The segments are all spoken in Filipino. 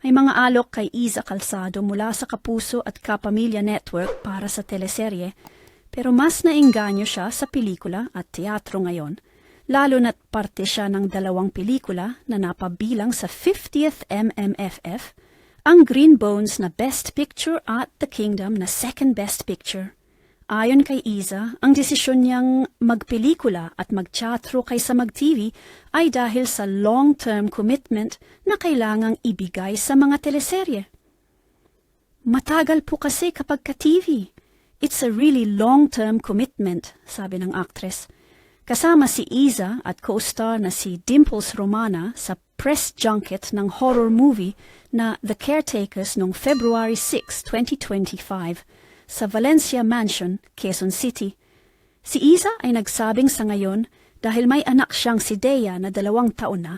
May mga alok kay Iza Calzado mula sa Kapuso at Kapamilya Network para sa teleserye, pero mas nainganyo siya sa pelikula at teatro ngayon, lalo na't parte siya ng dalawang pelikula na napabilang sa 50th MMFF, ang Green Bones na Best Picture at The Kingdom na Second Best Picture. Ayon kay Iza, ang desisyon niyang magpelikula at magteatro kaysa mag-TV ay dahil sa long-term commitment na kailangang ibigay sa mga teleserye. Matagal po kasi kapag ka-TV. It's a really long-term commitment, sabi ng actress. Kasama si Iza at co-star na si Dimples Romana sa press junket ng horror movie na The Caretakers noong February 6, 2025 sa Valencia Mansion, Quezon City. Si Iza ay nagsabing sa ngayon dahil may anak siyang si Dea na dalawang taon na,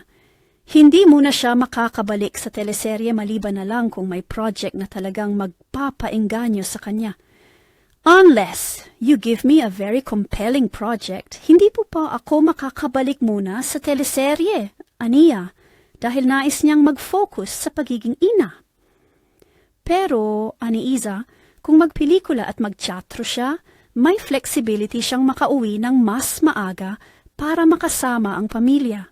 hindi muna siya makakabalik sa teleserye maliban na lang kung may project na talagang magpapainganyo sa kanya. Unless you give me a very compelling project, hindi po pa ako makakabalik muna sa teleserye, aniya, dahil nais niyang mag-focus sa pagiging ina. Pero, ani Iza, kung magpelikula at magteatro siya, may flexibility siyang makauwi ng mas maaga para makasama ang pamilya.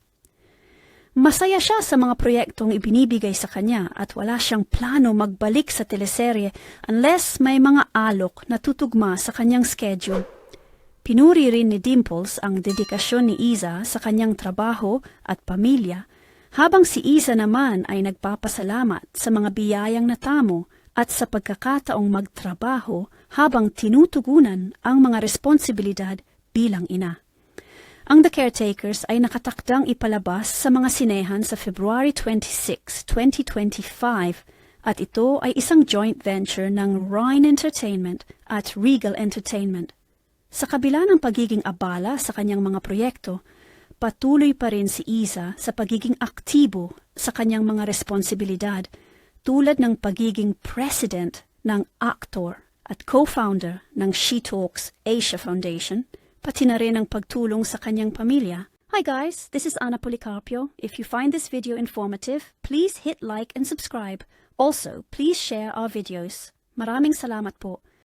Masaya siya sa mga proyektong ibinibigay sa kanya at wala siyang plano magbalik sa teleserye unless may mga alok na tutugma sa kanyang schedule. Pinuri rin ni Dimples ang dedikasyon ni Iza sa kanyang trabaho at pamilya, habang si Iza naman ay nagpapasalamat sa mga biyayang natamo at sa pagkakataong magtrabaho habang tinutugunan ang mga responsibilidad bilang ina. Ang The Caretakers ay nakatakdang ipalabas sa mga sinehan sa February 26, 2025 at ito ay isang joint venture ng Rhine Entertainment at Regal Entertainment. Sa kabila ng pagiging abala sa kanyang mga proyekto, patuloy pa rin si Isa sa pagiging aktibo sa kanyang mga responsibilidad tulad ng pagiging president ng Actor at co-founder ng She Talks Asia Foundation, pati na rin ang pagtulong sa kanyang pamilya. Hi guys, this is Ana Policarpio. If you find this video informative, please hit like and subscribe. Also, please share our videos. Maraming salamat po.